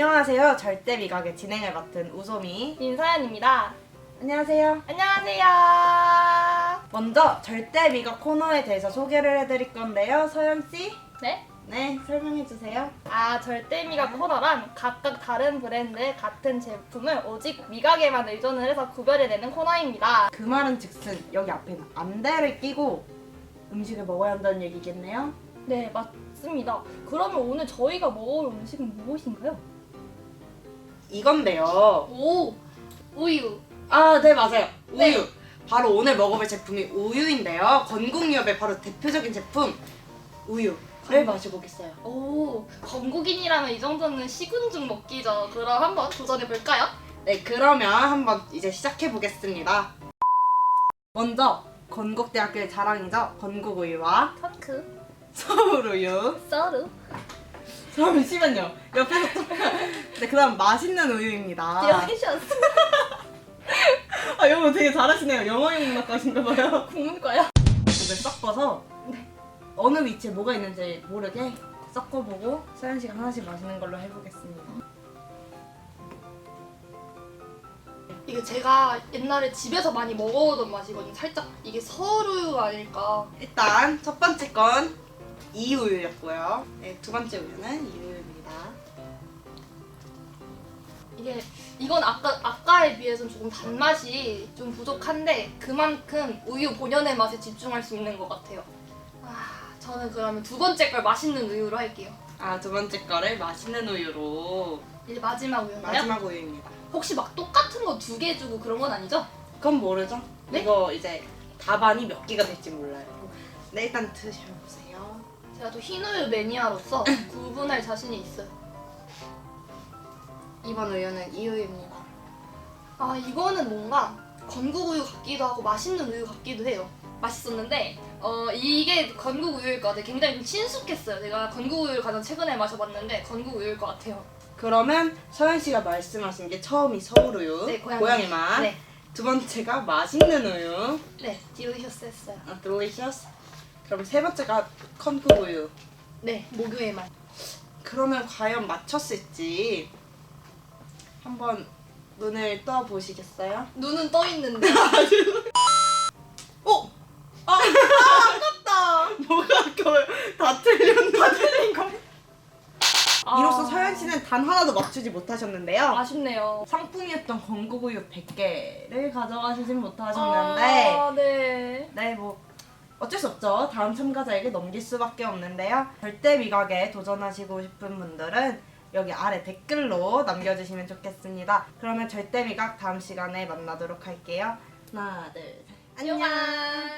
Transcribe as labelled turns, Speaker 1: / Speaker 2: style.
Speaker 1: 안녕하세요. 절대 미각의 진행을 맡은 우소미.
Speaker 2: 민서연입니다.
Speaker 1: 안녕하세요.
Speaker 2: 안녕하세요.
Speaker 1: 먼저 절대 미각 코너에 대해서 소개를 해드릴 건데요. 서연 씨,
Speaker 2: 네?
Speaker 1: 네 설명해 주세요.
Speaker 2: 아, 절대 미각 코너란 각각 다른 브랜드의 같은 제품을 오직 미각에만 의존을 해서 구별해내는 코너입니다.
Speaker 1: 그 말은 즉슨 여기 앞에는 안대를 끼고 음식을 먹어야 한다는 얘기겠네요.
Speaker 2: 네, 맞습니다. 그러면 오늘 저희가 먹을 음식은 무엇인가요?
Speaker 1: 이건데요.
Speaker 2: 오, 우유.
Speaker 1: 아, 네 맞아요. 우유.
Speaker 2: 네.
Speaker 1: 바로 오늘 먹어볼 제품이 우유인데요. 건국유업의 바로 대표적인 제품 우유를 마셔보겠어요.
Speaker 2: 오, 건국인이라면 이 정도는 시군중 먹기죠. 그럼 한번 도전해 볼까요?
Speaker 1: 네, 그러면 한번 이제 시작해 보겠습니다. 먼저 건국대학교의 자랑이죠. 건국우유와
Speaker 2: 터크,
Speaker 1: 서울우유.
Speaker 2: 썰루,
Speaker 1: 잠시만요. 옆에서 또. 네, 그 다음 맛있는 우유입니다.
Speaker 2: 디어리셔스,
Speaker 1: 아, 영어 되게 잘하시네요. 영어 영문학과신가 봐요.
Speaker 2: 국문과요.
Speaker 1: 이걸 섞어서 어느 위치에 뭐가 있는지 모르게 섞어보고 서현 씨가 하나씩 마시는 걸로 해보겠습니다.
Speaker 2: 이게 제가 옛날에 집에서 많이 먹어오던 맛이거든요. 살짝 이게 서류가 아닐까.
Speaker 1: 일단 첫 번째 건 이우유였고요. 네, 두 번째 우유는 이우유입니다.
Speaker 2: 이게 이건 아까 아까에 비해서는 조금 단맛이 좀 부족한데 그만큼 우유 본연의 맛에 집중할 수 있는 것 같아요. 아, 저는 그러면 두 번째 걸 맛있는 우유로 할게요.
Speaker 1: 아, 두 번째 거를 맛있는 우유로
Speaker 2: 이제 마지막 우유인가요?
Speaker 1: 마지막 우유입니다.
Speaker 2: 혹시 막 똑같은 거 두 개 주고 그런 건 아니죠?
Speaker 1: 그건 모르죠?
Speaker 2: 네?
Speaker 1: 이거 이제 답안이 몇 개가 될지 몰라요. 네, 일단 드셔보세요.
Speaker 2: 제가 또 흰우유 매니아로서 구분할 자신이 있어요.
Speaker 1: 이번 우유는 이우유입니다.
Speaker 2: 아 이거는 뭔가 건국 우유 같기도 하고 맛있는 우유 같기도 해요. 맛있었는데 어 이게 건국 우유일 것 같아요. 굉장히 좀 친숙했어요. 제가 건국 우유를 가장 최근에 마셔봤는데 건국 우유일 것 같아요.
Speaker 1: 그러면 서현 씨가 말씀하신 게 처음이 서울 우유,
Speaker 2: 네, 고양이.
Speaker 1: 고양이 맛.
Speaker 2: 네,
Speaker 1: 두 번째가 맛있는 우유,
Speaker 2: 네, 디리셔스 했어요.
Speaker 1: 아, delicious. 그럼 세 번째가 컨국 우유.
Speaker 2: 네, 목요일 맛.
Speaker 1: 그러면 과연 맞췄을지 한번 눈을 떠 보시겠어요?
Speaker 2: 눈은 떠 있는데.
Speaker 1: 어? 아, 아 아깝다. 뭐가 아까워요? 다 틀린 다 틀린 거. 이로써 서현 씨는 단 하나도 맞추지 못하셨는데요.
Speaker 2: 아쉽네요.
Speaker 1: 상품이었던 건국우유 100개를 가져가시진 못하셨는데
Speaker 2: 아, 네.
Speaker 1: 네, 뭐 어쩔 수 없죠. 다음 참가자에게 넘길 수밖에 없는데요. 절대 미각에 도전하시고 싶은 분들은 여기 아래 댓글로 남겨주시면 좋겠습니다. 그러면 절대 미각 다음 시간에 만나도록 할게요. 하나, 둘, 셋. 안녕.
Speaker 2: 안녕.